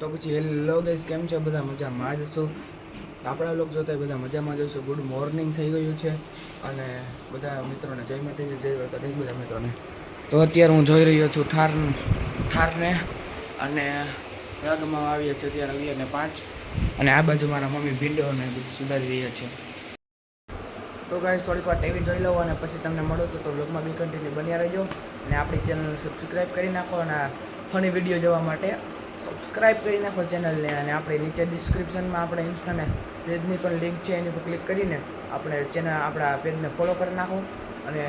તો પછી hello guys, કેમ છો? બધા મજામાં જ આપણા લોકો જોતા બધા મજામાં જ ગુડ મોર્નિંગ થઈ ગયું છે અને બધા મિત્રોને જય માતાજી, જય દ્વારકાધીશ બધા મિત્રોને. તો અત્યારે હું જોઈ રહ્યો છું થાર, થારને અને રગમાં આવીએ છીએ અત્યારે આવીએ ને પાંચ અને આ બાજુ મારા મમ્મી ભીંડોને બધું સુધારી રહ્યા છે. તો ગાઈઝ થોડીક વાર ટીવી જોઈ લઉં અને પછી તમને મળો તો તો વ્લોગમાં બી કન્ટિન્યુ બન્યા રહેજો. અને આપણી ચેનલ સબસ્ક્રાઈબ કરી નાખો અને ફની વીડિયો જોવા માટે સબસ્ક્રાઈબ કરી નાખો ચેનલને અને આપણે નીચે ડિસ્ક્રિપ્શનમાં આપણે ઇન્સ્ટાને પેજની પણ લિંક છે, એની પર ક્લિક કરીને આપણે ચેનલ આપણા પેજને ફોલો કરી નાખો અને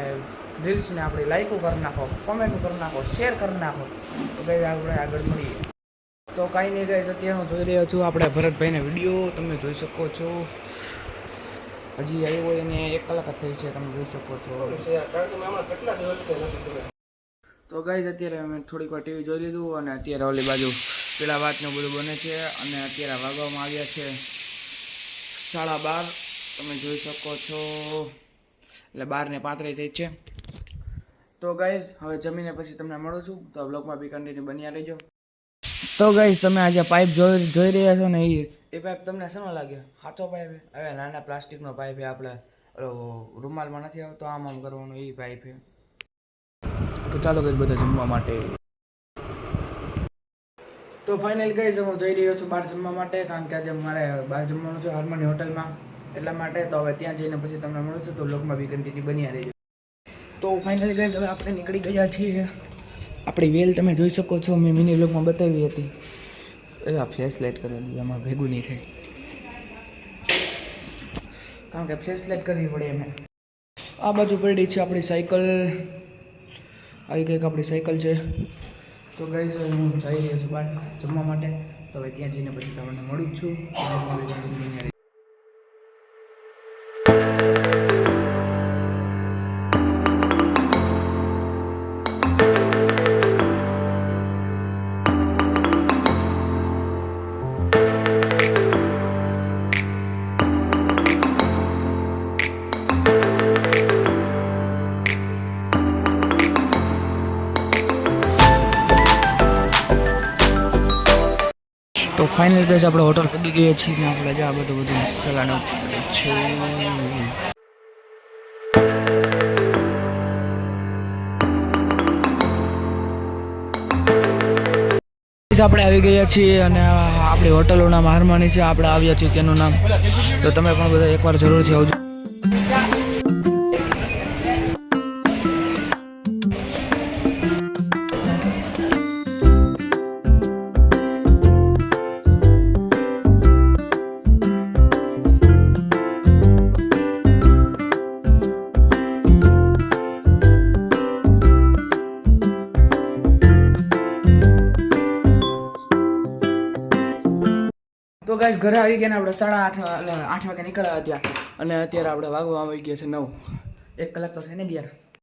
રીલ્સને આપણે લાઇકો કરી નાખો કોમેન્ટ કરી નાખો શેર કરી નાખો. તો ગઈ આપણે આગળ મળીએ. તો કાંઈ નહીં ગઈ અત્યારે હું જોઈ રહ્યો છું આપણે ભરતભાઈને વીડિયો તમે જોઈ શકો છો. હજી આવ્યો એને એક કલાક જ થઈ છે, તમે જોઈ શકો છો. તો ગાઈઝ અત્યારે અમે થોડીક વાર ટીવી જોઈ લીધું અને અત્યારે ઓલી બાજુ પેલા વાતનું બધું બને છે અને અત્યારે વાગવામાં આવ્યા છે સાડા બાર. તમે જોઈ શકો છો. એટલે બારને પાંત્રીસ થઈ છે. તો ગાઈઝ હવે જમીને પછી તમને મળું છું. તો બ્લોગમાં બી કન્ટિન્યુ બન્યા રહેજો. તો ગાઈઝ તમે આજે પાઇપ જોઈ જોઈ રહ્યા છો ને એ એ પાઇપ તમને શેનો લાગ્યો? સાચો પાઇપ હવે નાના પ્લાસ્ટિકનો પાઇપ છે આપણે. રૂમાલમાં નથી આવતો, આમ આમ કરવાનો એ પાઇપ છે. તો ચાલો ગઈ બધા જમવા માટે તો ફાઇનલ ગઈ હું જઈ રહ્યો છું બહાર જમવા માટે, કારણ કે આજે મારે બહાર જમવાનું છે હાર્મોની હોટલમાં. એટલા માટે તો હવે ત્યાં જઈને પછી તમને મળું છું, તો લોકમાં બી કન્ટિન્યુ બની રહેજો. તો ફાઇનલ ગઈ હવે આપણે નીકળી ગયા છીએ. આપણી વેલ તમે જોઈ શકો છો, મેં મિની લોકમાં બતાવી હતી. એ આ ફ્લેશ લાઇટ કરી દીધી, આમાં ભેગું નહીં થાય. કારણ કે ફ્લેશ લાઇટ કરવી પડે એમ. આ બાજુ પડી છે આપણી સાયકલ આવી કંઈક આપણી સાયકલ છે. તો ગઈ હું જઈ રહ્યો છું બહાર જમવા માટે. તો હવે ત્યાં જઈને પછી તમને મળું જ છું. તો ફાઇનલ ગઈ આપણે હોટલ પગી ગયા છીએ આપણે જે આ બધું બધું મસાલાનું છે. આપણે આવી ગયા છીએ અને આપણી હોટલોનું નામ હારમાની છે, આપણે આવ્યા છીએ તેનું નામ. તો તમે પણ બધા એકવાર જરૂરથી આવજો. ગાઈસ ઘરે આવી ગયા ને આપણે સાડા આઠ આઠ વાગે નીકળ્યા હતા અને અત્યારે આપણે વાગવા આવી ગયા છે નવ. એક કલાક તો છે ને